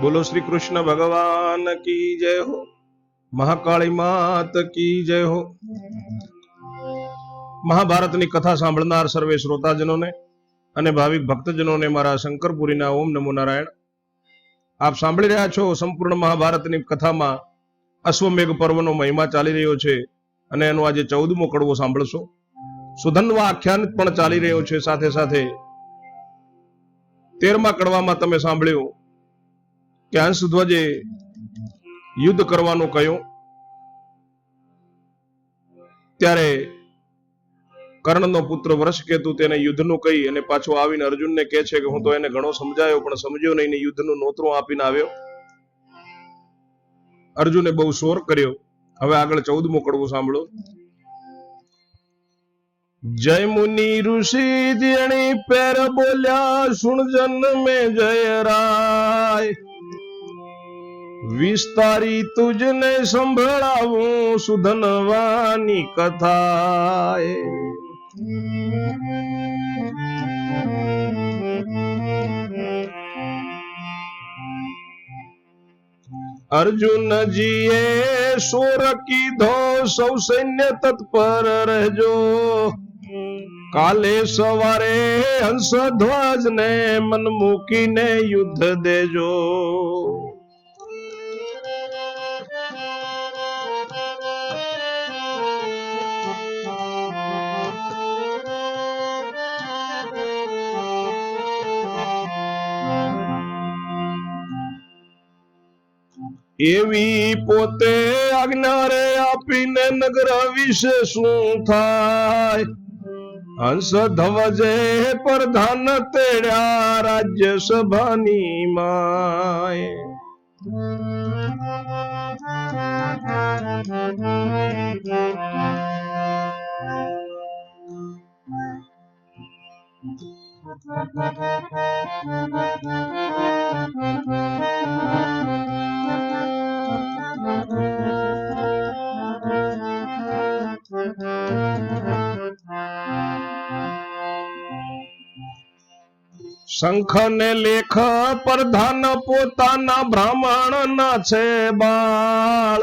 બોલો શ્રી કૃષ્ણ ભગવાન કી જય હો? મહાકાળી માત કી જય હો? મહાભારતની કથા સાંભળનાર સર્વે શ્રોતાજનોને અને ભાવિક ભક્તજનોને મારા શંકરપુરીના ઓમ નમો નારાયણ. આપ સાંભળી રહ્યા છો સંપૂર્ણ મહાભારતની કથામાં અશ્વમેઘ પર્વનો મહિમા ચાલી રહ્યો છે અને એનો આજે ચૌદમો કડવો સાંભળશો. સુધનવા આખ્યાન પણ ચાલી રહ્યો છે સાથે સાથે. તેરમા કડવામાં તમે સાંભળ્યું કે હંસધ્વજે યુદ્ધ કરવાનું કહ્યું. ત્યારે કર્ણનો પુત્ર વૃષકેતુ તેને યુદ્ધનું કહી અને પાછો આવીને અર્જુનને કહે છે કે હું તો એને ઘણો સમજાયો, પણ સમજ્યો નહીં યુદ્ધનું નોતરું આપીને આવ્યો. અર્જુને બહુ શોર કર્યો. હવે આગળ ચૌદ કડવું સાંભળો. જય મુનિ ઋષિ જેણી પેર બોલ્યા, સુણ જન્મે જય રાય. વિસ્તારી તુજને સંભળાવું સુધનવાની કથા અર્જુનજીએ સોર કીધો, સૌ સૈન્ય તત્પર રહેજો. કાલે સવારે હંસધ્વજ ને મન મૂકીને યુદ્ધ દેજો. એવી પોતે આજ્ઞા રે આપીને નગર વિશે શું થાય? હંસ ધવજે પ્રધાન તેડ્યા રાજ્યસભાની માય. શંખ ને લેખ પ્રધાન પોતાના બ્રાહ્મણ ના છે બાળ.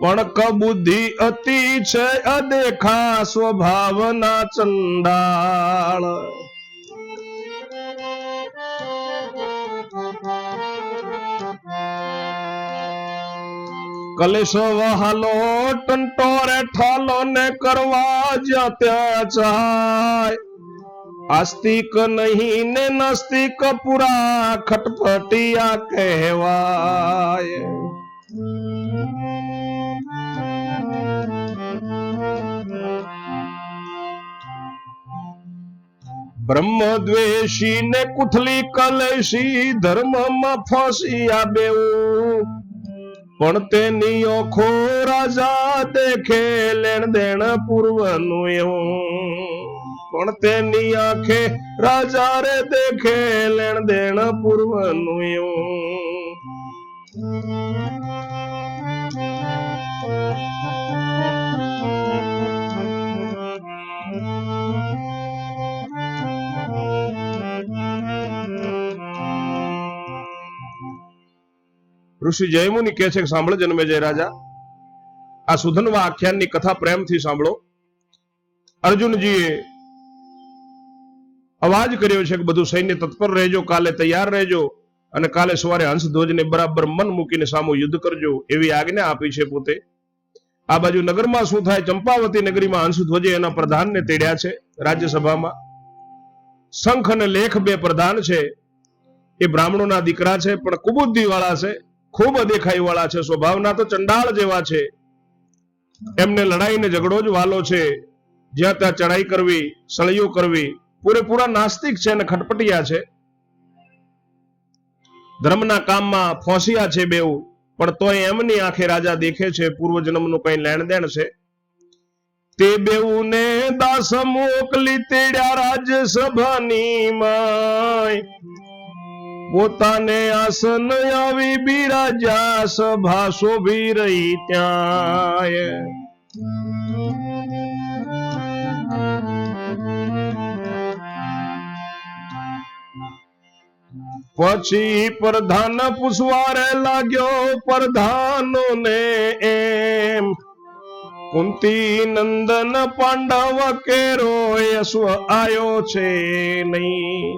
પણ કબુદ્ધિ અતિ છે અદેખા સ્વભાવના ચંડાળ. કલેશો વહાલો ટંટોરે ઠાલો ને કરવા જ્યાં ત્યાં ચાય. આસ્તિક નહીં ને નાસ્તિક પુરા ખટપટિયા કહેવાય. બ્રહ્મ દ્વેષી ને કુથલી કલેશી ધર્મમાં ફસિયા બેવું પણ તેની ઓખો રાજા દેખે લેણ દેણ પૂર્વનું એવું. પણ તેની આંખે રાજા રે દેખે લેણ દેણ પૂર્વનું ઋષિ જયમુનિ કહે છે કે સાંભળો જન્મે જય રાજા. આ સુધનવા આખ્યાનની કથા પ્રેમથી સાંભળો. અર્જુનજીએ અવાજ કર્યો છે કે બધું સૈન્ય તત્પર રહેજો, કાલે તૈયાર રહેજો અને કાલે સવારે હંસધ્વજને બરાબર મન મૂકીને સામો યુદ્ધ કરજો એવી આજ્ઞા આપી છે પોતે. આ બાજુ નગરમાં શું થાય? ચંપાવતી નગરીમાં હંસધ્વજે એના પ્રધાનને તેડ્યા છે રાજ્યસભામાં. શંખ અને લેખ બે પ્રધાન છે. એ બ્રાહ્મણોના દીકરા છે, પણ કુબુદ્ધિ વાળા છે, ખૂબ અદેખાઈ વાળા છે, સ્વભાવના તો ચંડાળ જેવા છે. એમને લડાઈને ઝઘડો જ વાલો છે. જ્યાં ત્યાં ચડાઈ કરવી સળીઓ કરવી પૂરેપૂરા નાસ્તિક છે અને ખટપટિયા છે. ધર્મના કામમાં ફોસિયા છે બેઉ, પણ તોય એમની આંખે રાજા દેખે છે પૂર્વ જન્મનું કઈ લેણ દેણ છે. તે બેઉને દાસ મોકલી તેડ્યા રાજ્યસભાની માય. પોતાને આસન આવી બિરાજા સભા શોભી રહી ત્યાં પછી પ્રધાન પૂછવારે લાગ્યો પ્રધાનો ને એમ. કુંતી નંદન પાંડવ કેરો યશ્વ આયો છે નહીં.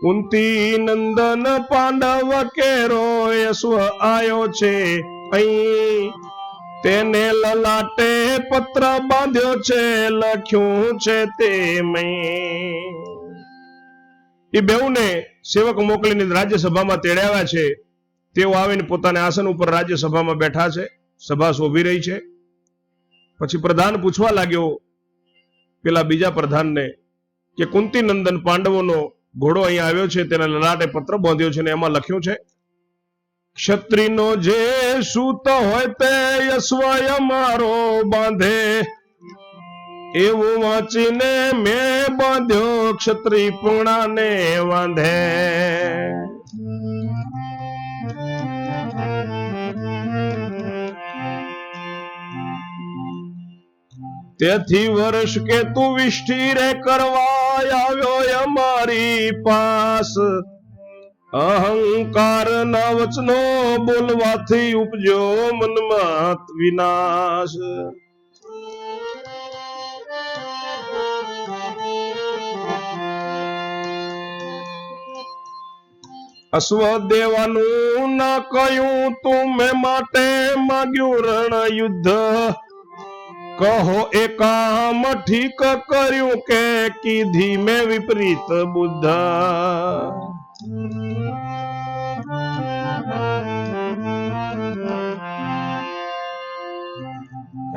કુંતી નંદન પાંડવ કેરો યશ્વ આયો છે અહીં. તેને લલાટે પત્ર બાંધ્યો છે, લખ્યું છે તે મેં. એ બેઉને સેવક મોકલીને રાજ્યસભામાં તેડાવ્યા છે, તેઓ આવીને પોતાના આસન ઉપર રાજ્યસભામાં બેઠા છે, સભા શોભી રહી છે. પછી પ્રધાન પૂછવા લાગ્યો, પેલા બીજા પ્રધાનને કે કુંતી નંદન પાંડવોનો ઘોડો અહીંયા આવ્યો છે, તેના લલાટે પત્ર બાંધ્યો છે ને એમાં લખ્યું છે ક્ષત્રિનો જે સૂત હોય તે યશ્વય મારો બાંધે એવું વાંચીને મેં બાંધ્યો ક્ષત્રિય પૂર્ણાને વાંધે. તેથી વર્ષ કે તું વિષ્ઠી રે કરવા આવ્યો અમારી પાસ. અહંકાર ના વચનો બોલવાથી ઉપજો મનમાં વિનાશ. અશ્વ દેવાનું ના કહ્યું તું મેં માટે માગ્યું રણ યુદ્ધ કહો એ કામ ઠીક કર્યું કે કીધી મેં વિપરીત બુદ્ધ.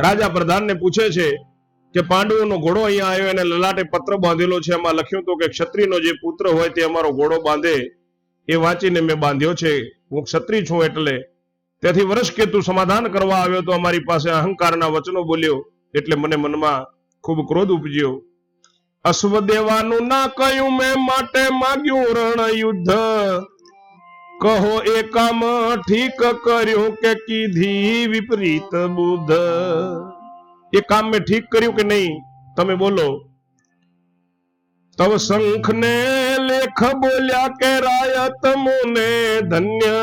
રાજા પ્રધાનને પૂછે છે કે પાંડવોનો ઘોડો અહીંયા આવ્યો, એને લલાટે પત્ર બાંધેલો છે. એમાં લખ્યું હતું કે ક્ષત્રિયનો જે પુત્ર હોય તે અમારો ઘોડો બાંધે. એ વાંચીને મેં બાંધ્યો છે. હું ક્ષત્રિય છું એટલે. તેથી વર્ષ કે તું સમાધાન કરવા આવ્યો તો અમારી પાસે અહંકારના વચનો બોલ્યો એટલે મને મનમાં ખૂબ ક્રોધ ઉપજ્યો. અશ્વદેવાનું ના કહ્યું મેં માટે માગ્યું રણ યુદ્ધ કહો એ કામ ઠીક કર્યું કે કીધી વિપરીત બુદ્ધ? એ કામ મેં ઠીક કર્યું કે નહીં? તમે બોલો. તવ શંખ ને લેખ બોલ્યા કે રાય તમુને ધન્ય.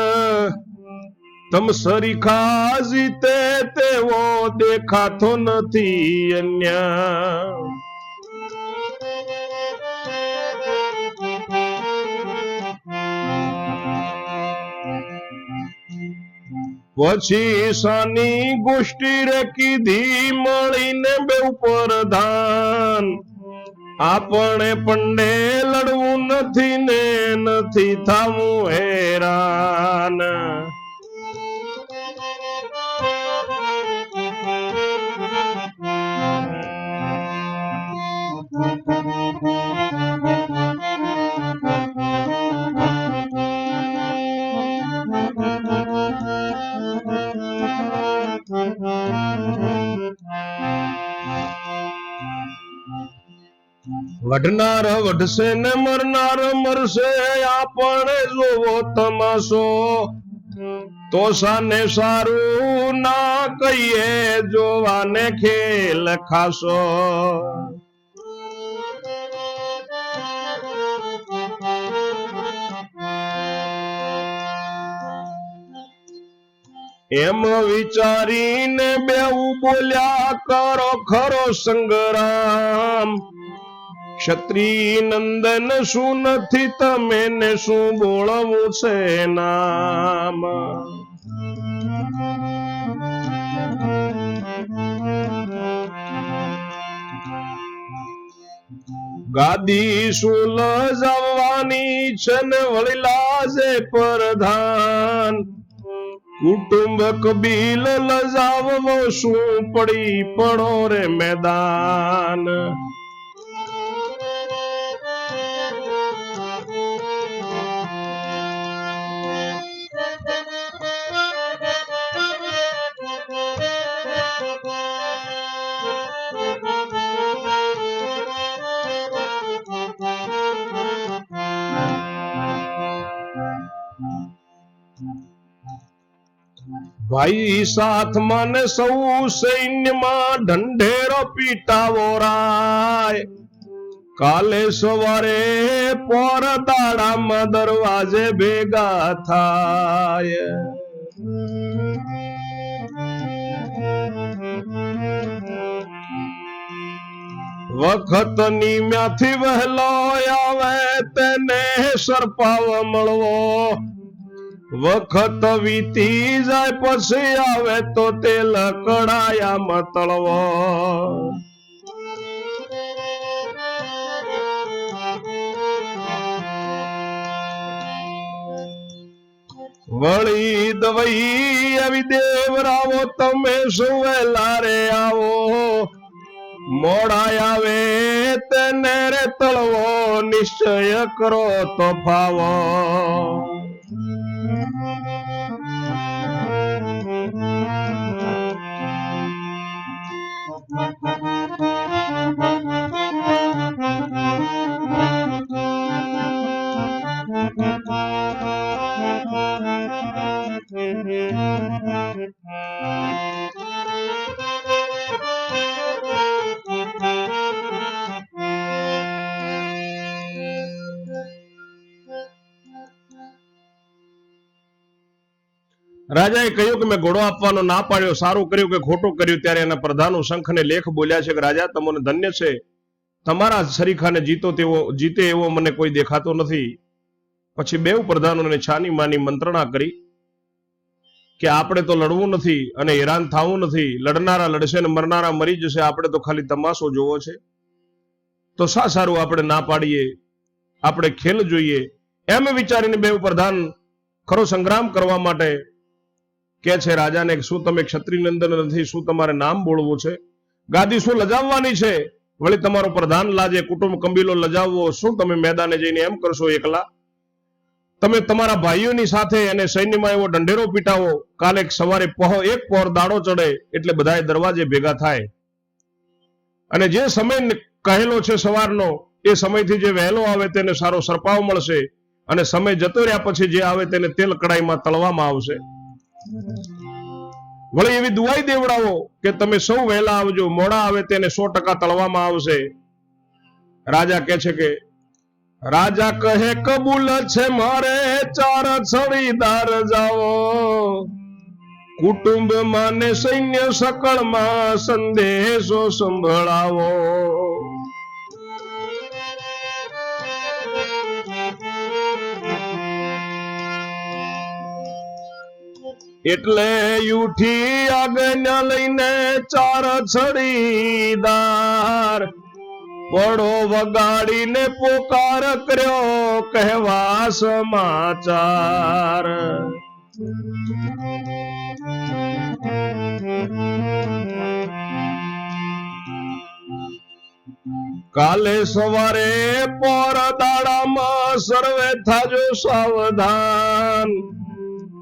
તમ સરીખા જીતે તેવો દેખાતો નથી અન્ય. પછી સાની ગોષ્ઠી રે કીધી મળીને બે પ્રધાન આપણે પંડે લડવું નથી ને નથી થવું હેરાન. વઢનાર વઢશે ને મરનાર મરશે, આપણે જોવો તમાશો. તો સાને સારું ના કહીએ, જોવાને ખેલ ખાશો. એમ વિચારીને બેઉ બોલ્યા, કરો ખરો સંગ્રામ. ક્ષત્રિય નંદન શું નથી તમે ને શું બોળવું છે નામ? ગાદી શું લજાવવાની છે ને વળી લાજે પ્રધાન. કુટુંબ કબીલ લજાવવો શું પડી પડો રે મેદાન? ભાઈ સાથમાં ને સૌ સૈન્યમાં ઢંઢેરો પીટાવો રાય. કાલે સવારે પોર દાડામાં દરવાજે ભેગા થાય. વખતની મ્યાથી વહેલો આવે તેને સરપાવ મળવો. વખત વીતી જાય પછી આવે તો તે લકડાયા મતળવો વળી દવઈ આવી દેવરાવો, તમે સુવેલા રે આવો? મોડા આવે તેને રે તળવો, નિશ્ચય કરો તો ફાવો રાજાએ કહ્યું કે મેં ઘોડો આપવાનો ના પાડ્યો, સારું કર્યું કે ખોટું કર્યું, ત્યારે એના પ્રધાનો શંખને લેખ બોલ્યા છે કે, રાજા, તમને ધન્ય છે. તમારા સરીખાને જીતો તેવો, જીતે એવો મને કોઈ દેખાતો નથી. પછી બેઉ પ્રધાનોને છાની માની મંત્રણા કરી કે, આપણે તો લડવું નથી અને હેરાન થવું નથી. લડનારા લડશે ને મરનારા મરી જશે. આપણે તો ખાલી તમાશો જોવો છે. તો શા સારું આપણે ના પાડીએ? આપણે ખેલ જોઈએ. એમ વિચારીને બેઉ પ્રધાન ખરો સંગ્રામ કરવા માટે કે છે, રાજાને શું તમે ક્ષત્રિય નંદન નથી શું તમારે નામ બોલવું છે? ગાદી શું લજાવવાની છે? વળી તમારો પ્રધાન લાજે કુટુંબ કંબીલો લજાવવો, શું તમે મેદાને જઈને એમ કરશો એકલા? તમે તમારા ભાઈઓની સાથે અને સૈન્યમાં એવો દંડેરો પીટાવો, કાલે સવારે પહો, એક પહોર દાડો ચડે એટલે બધાએ દરવાજે ભેગા થાય. અને જે સમય કહેલો છે સવારનો, એ સમયથી જે વહેલો આવે તેને સારો સરપાવ મળશે અને સમય જતો રહ્યા પછી જે આવે તેને તેલ કડાઈમાં તળવામાં આવશે. વળી એવી દુઆઈ દેવડાવો કે તમે સૌ વહેલા આવજો. મોડા આવે તેને સો ટકા તળવામાં આવશે. રાજા કે છે કે, રાજા કહે, કબૂલ છે મારે ચાર છડીદાર જાઓ. કુટુંબ માને સૈન્ય સકળમાં સંદેશો સંભળાવો. એટલે ઉઠી આગળ લઈને ચાર છડીદાર પડો વગાડીને પોકાર કર્યો કહેવા સમાચાર. કાલે સવારે પર દાડામાં સર્વે થાજો સાવધાન.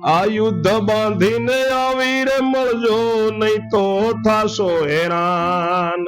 આ યુદ્ધ બાંધીને આવીને મળજો નહીં તો થાશો હેરાન.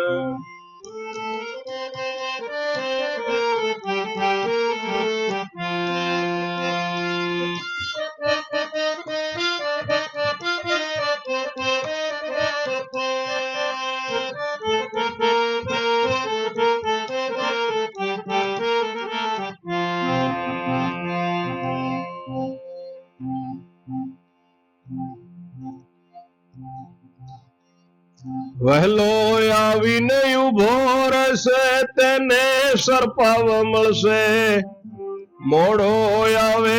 વહેલો આવીને ઊભો રહેશે, તેને સરપાવ મળશે. મોડો આવે,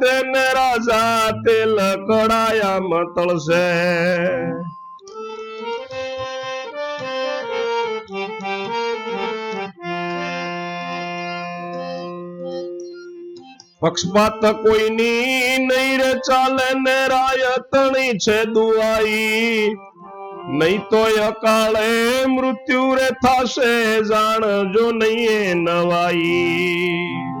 તેને રાજા તેલ કડાયા મતળશે પક્ષપાત કોઈની નહીં રે, ચાલે ને રાયતણી છે દુઆઈ. નહીં તો અકાળે મૃત્યુ રે થાશે જાણજો નહીં એ નવાઈ.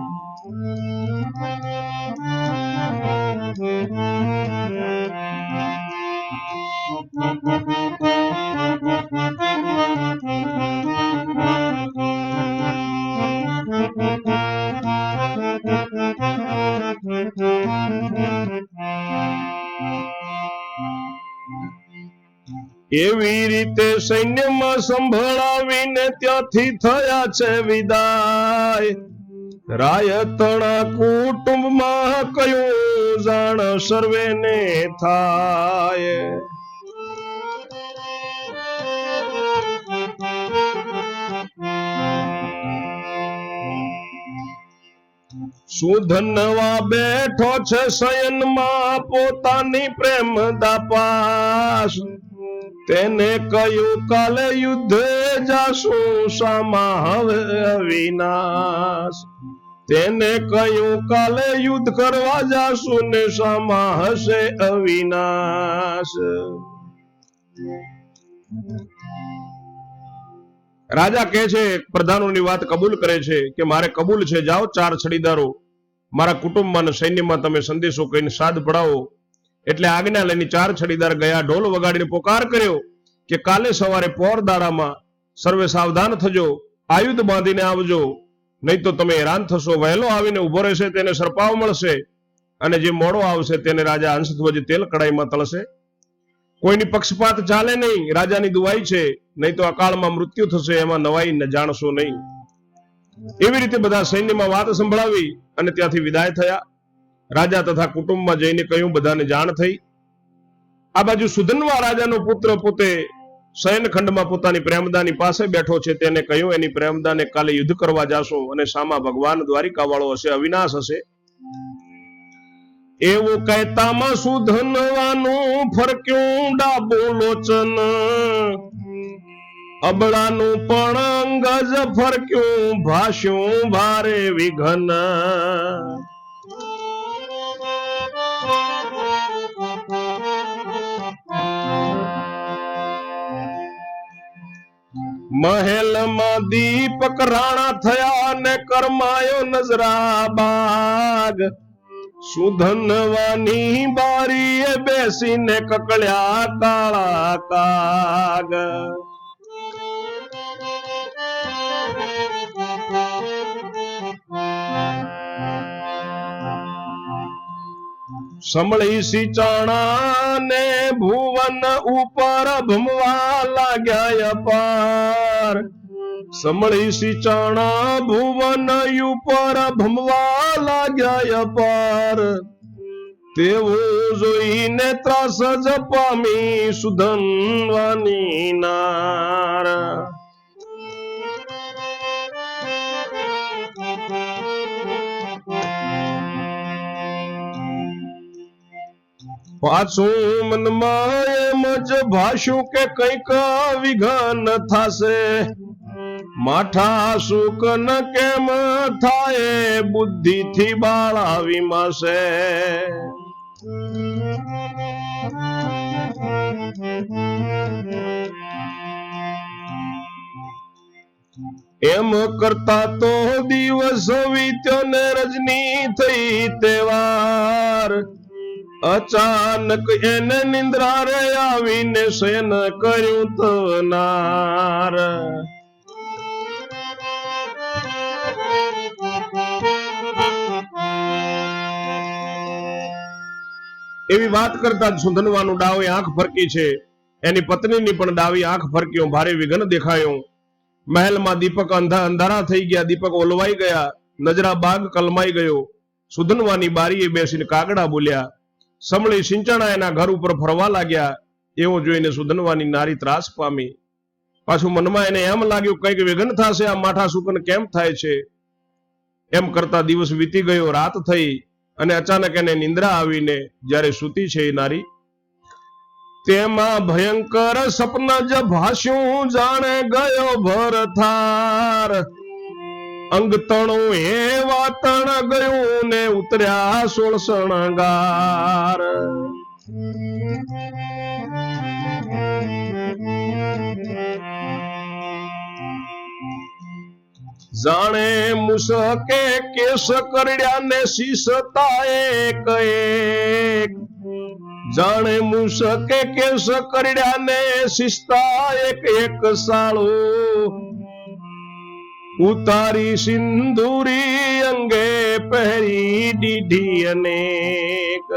એવી રીતે સૈન્યમાં સંભળાવીને ત્યાંથી થયા છે વિદાય? રાયતણા કુટુંબમાં કયું જાણ સર્વેને થાય? સુધનવા બેઠો છે શયનમાં પોતાની પ્રેમ દાપાસ તેને કહ્યું, કાલે યુદ્ધે જાશું સામા હવે અવિનાશ. તેને કહ્યું, કાલે યુદ્ધ કરવા જાશું ને સામા હશે અવિનાશ. રાજા કહે છે પ્રધાનોની વાત કબૂલ કરે છે કે, મારે કબૂલ છે, જાઓ ચાર છડીદારો. મારા કુટુંબમાં અને સૈન્યમાં તમે સંદેશો કહીને સાદ પડાવો. એટલે આજ્ઞા લઈને ચાર છડીદાર ગયા, ઢોલ વગાડીને પોકાર કર્યો કે કાલે સવારે પોર દાડામાં સર્વે સાવધાન થજો, આયુધ બાંધીને આવજો. નહીં તો તમે હેરાન થશો. વહેલો આવીને ઊભો રહેશે, તેને સરપાવ મળશે અને જે મોડો આવશે તેને રાજા હંસધ્વજ તેલ કડાઈમાં તળશે. કોઈની પક્ષપાત ચાલે નહીં, રાજાની દુવાઈ છે, નહીં તો અકાળમાં મૃત્યુ થશે, એમાં નવાઈ ન જાણશો નહીં. એવી રીતે બધા સૈન્યમાં વાત સંભળાવી અને ત્યાંથી વિદાય થયા. રાજા તથા કુટુંબમાં જઈને કહ્યું બધાને જાણ થઈ? આ બાજુ સુધનવા રાજાનો પુત્ર પોતે શયનખંડમાં પોતાની પ્રેમદાની પાસે બેઠો છે. તેને કહ્યું, એની પ્રેમદાને કાલે યુદ્ધ કરવા જાશો અને સામા ભગવાન દ્વારિકા વાળો હશે, અવિનાશ હશે. એવું કહેતામાં સુધનવાનું ફરક્યું ડાબો લોચન. અબળાનું પણ અંગજ ફરક્યું, ભાષ્યું, ભારે વિઘન. મહેલમાં દીપક રાણા થયા ને કરમાયો નજરા બાગ સુધનવાની બારીએ બેસીને કકળ્યા કાળા કાગ. સમળી સિંચાણા ને ભુવન ઉપર ભમવા લાગ્યા અપાર સંભળી સિંચાણા ભુવન ઉપર ભમવા લાગ્યા અપાર તેવું જોઈને ત્રાસ જ પામી સુધનવાની નાર પાછું મનમાં એમ જ ભાષ્યું કે કંઈક વિઘન થશે? માઠા સુખ ન કેમ થાય? બુદ્ધિ થી બાળા વિમાશે એમ કરતા તો દિવસ વીત્યો ને રજની થઈ તહેવાર અચાનક એને નિંદ્રા રે આવીને શયન કર્યું તનાર એવી વાત કરતા જ સુધનવાનું ડાવે આંખ ફરકી છે. એની પત્નીની પણ ડાવી આંખ ફરક્યો ભારે વિઘન દેખાયો. મહેલમાં દીપક અંધા અંધારા થઈ ગયા, દીપક ઓલવાઈ ગયા, નજરા બાગ કલમાઈ ગયો. સુધનવાની બારીએ બેસીને કાગડા બોલ્યા સમળી સિંચણા એના ઘર ઉપર ફરવા લાગ્યા. એવું જોઈને સુધનવાની નારી ત્રાસ પામી. પાછું મનમાં એને એમ લાગ્યું, કંઈક વિઘન થશે, આ માઠા સુકન કેમ થાય છે? એમ કરતા દિવસ વીતી ગયો, રાત થઈ, અને અચાનક એને નિંદ્રા આવીને જ્યારે સૂતી છે એ નારી, તેમાં ભયંકર સપના જ ભાષ્યું, જાણે ગયો ભર થાર અંગ તણું એ વાતણ ગયું ને ઉતર્યા સોળ શણગાર જાણે મુસકે કેસ કરડ્યા ને શીસતા એક એક જાણે મુસકે કેસ કરડ્યા ને શિસ્તા એક એક સાળો ઉતારી સિંદુરી અંગે પહેરી દીધી અનેક.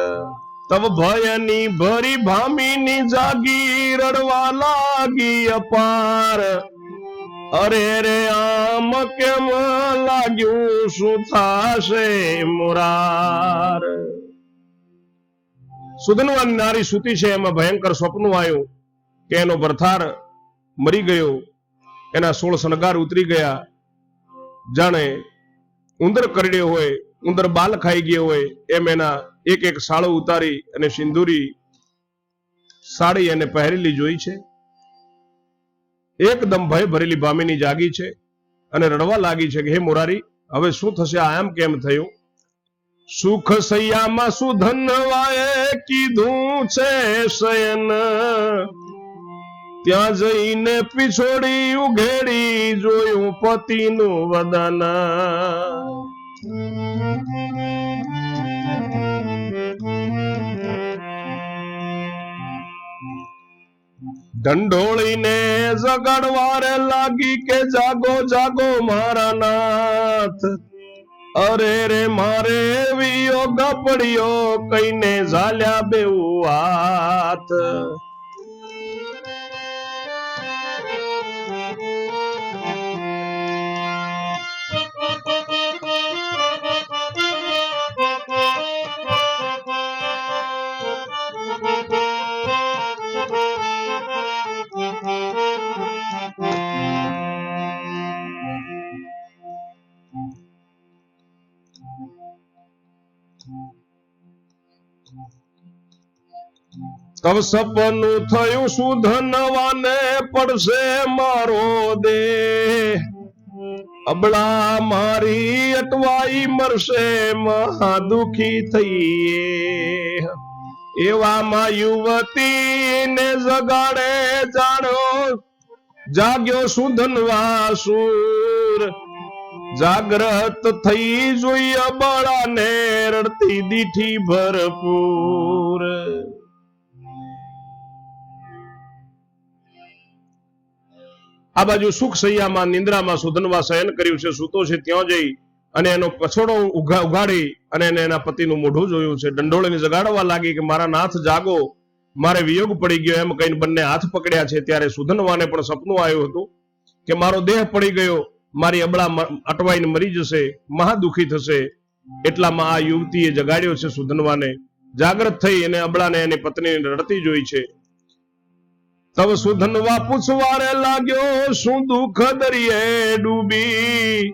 તબ ભયની ભરી ભામીની જાગી રડવા લાગી અપાર. અરે રે, આમ કેમ લાગ્યું? શું થાશે મુરાર? સુધનવાન નારી સૂતી છે, એમાં ભયંકર સ્વપ્ન આવ્યું કે એનો ભરથાર મરી ગયો. એના સોળ શણગાર ઉતરી ગયા. જાણે ઉંદર કરડ્યો હોય, ઉંદર બાલ ખાઈ ગયો હોય, એમ એના એક એક સાળો ઉતારી અને સિંદૂરી સાડી એને પહેરેલી જોઈ છે. એકદમ ભય ભરેલી ભામીની જાગી છે અને રડવા લાગી છે કે, હે મોરારી, હવે શું થશે? આ એમ કેમ થયું? સુખ સૈયામાં સુધનવાએ કીધું છે, શયન. ત્યાં જઈને પીછોડી ઉઘેડી જોયું પતિનું વદન. ઢંઢોળીને જગાડવારે લાગી કે જાગો જાગો મારા નાથ. અરે રે મારે વિયો પડ્યો કઈને ઝાલ્યા બેઉ હાથ. તબ સપનું થયું શું ધનવાને પડશે મારો દેહ. અબળા મારી અટવાઈ મરશે મહા દુખી થઈએ. એવામાં યુવતીને જગાડે જાણો, જાગ્યો સુધનવા સુર જાગ્રત થઈ જોઈ અબળાને રડતી દીઠી ભરપૂર. આ બાજુ સુખ સૈયામાં નિંદ્રામાં સુધનમાં શયન કર્યું છે, સૂતો છે ત્યાં જઈ અને એનો પછોડો ઉઘા, ઉઘાડી અને એને એના પતિનું મોઢું જોયું છે. દંડોળીને જગાડવા લાગી કે મારા નાથ જાગો, મારે વિયોગ પડી ગયો એમ કહીને બંને હાથ પકડ્યા છે. ત્યારે સુધનવાને પણ સપનું આવ્યું હતું કે મારો દેહ પડી ગયો, મારી અબળા અટવાઈને મરી જશે મહા દુઃખી થશે. એટલામાં આ યુવતીએ જગાડ્યો છે સુધનવાને. જાગ્રત થઈ અને અબળાને એની પત્નીને રડતી જોઈ છે. તવ સુધનવા પૂછવારે લાગ્યો, શું દુઃખ દરિયે ડૂબી?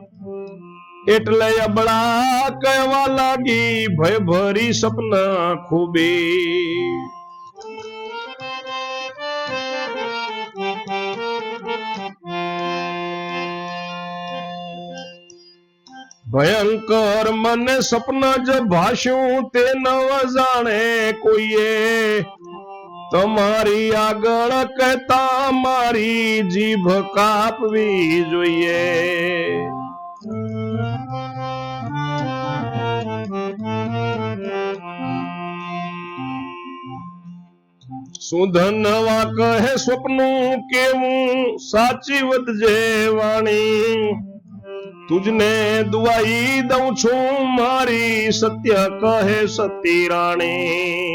એટલે અબળા કહેવા લાગી ભય ભરી સપના ખૂબી. ભયંકર મને સપના જ ભાષ્યું, તે નવ જાણે કોઈએ તમારી આગળ કહેતા મારી જીભ કાપવી જોઈએ સુધનવા કહે સ્વપ્નું કેવું સાચી વધજે વાણી તુજને દુઆઈ દઉં છું મારી સત્ય કહે સતી રાણી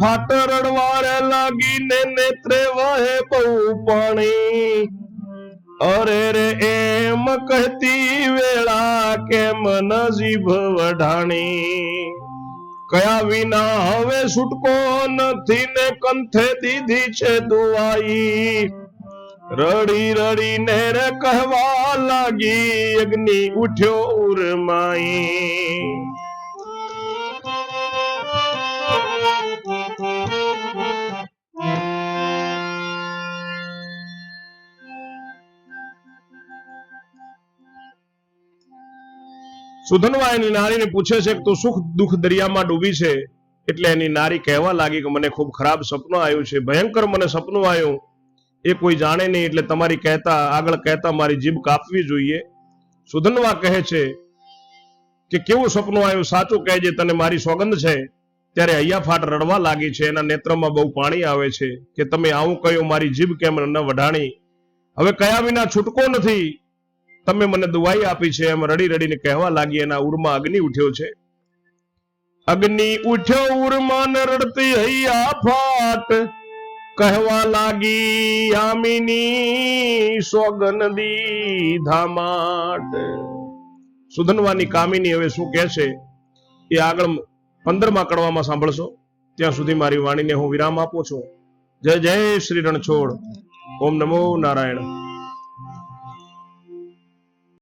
હૈયા ફાટ રડવારે લાગીને નેત્રે વહે બહુ પાણી. અરે રે, એમ કહેતી વેળા કેમ નજીબ વઢાણી? કયા વિના હવે છૂટકો નથી ને કંથે દીધી છે દુવાઈ રડી રડીને રે કહેવા લાગી, અગ્નિ ઉઠ્યો ઉરમાઈ. સુધનવા એની નારીને પૂછે છે કે તું સુખ દુઃખ દરિયામાં ડૂબી છે? એટલે એની નારી કહેવા લાગી કે મને ખૂબ ખરાબ સપનું આવ્યું છે. ભયંકર મને સપનું આવ્યું. એ કોઈ જાણે નહીં, એટલે તમારી કહેતા, આગળ કહેતા મારી જીભ કાપવી જોઈએ. સુધનવા કહે છે કે કેવું સપનું આવ્યું? સાચું કહેજે તને મારી સોગંદ છે. ત્યારે હૈયાફાટ રડવા લાગી છે. એના નેત્રમાં બહુ પાણી આવે છે. કે તમે આવું કહ્યું, મારી જીભ કેમ ન વઢાણી? હવે કયા વિના છૂટકો નથી? તમે મને દુવાઈ આપી છે, એમ રડી રડીને કહેવા લાગી એના ઉરમાં અગ્નિ ઉઠ્યો છે. અગ્નિ ઉઠ્યો ઉરમાં રડતી હૈયા ફાટ. કહેવા લાગી યામિની સોગન ધામાટ. સુધનવાની કામિની હવે શું કહે છે, એ આગળ પંદરમા કડવામાં સાંભળશો. ત્યાં સુધી મારી વાણીને હું વિરામ આપું છું. જય જય શ્રી રણછોડ. ઓમ નમો નારાયણ.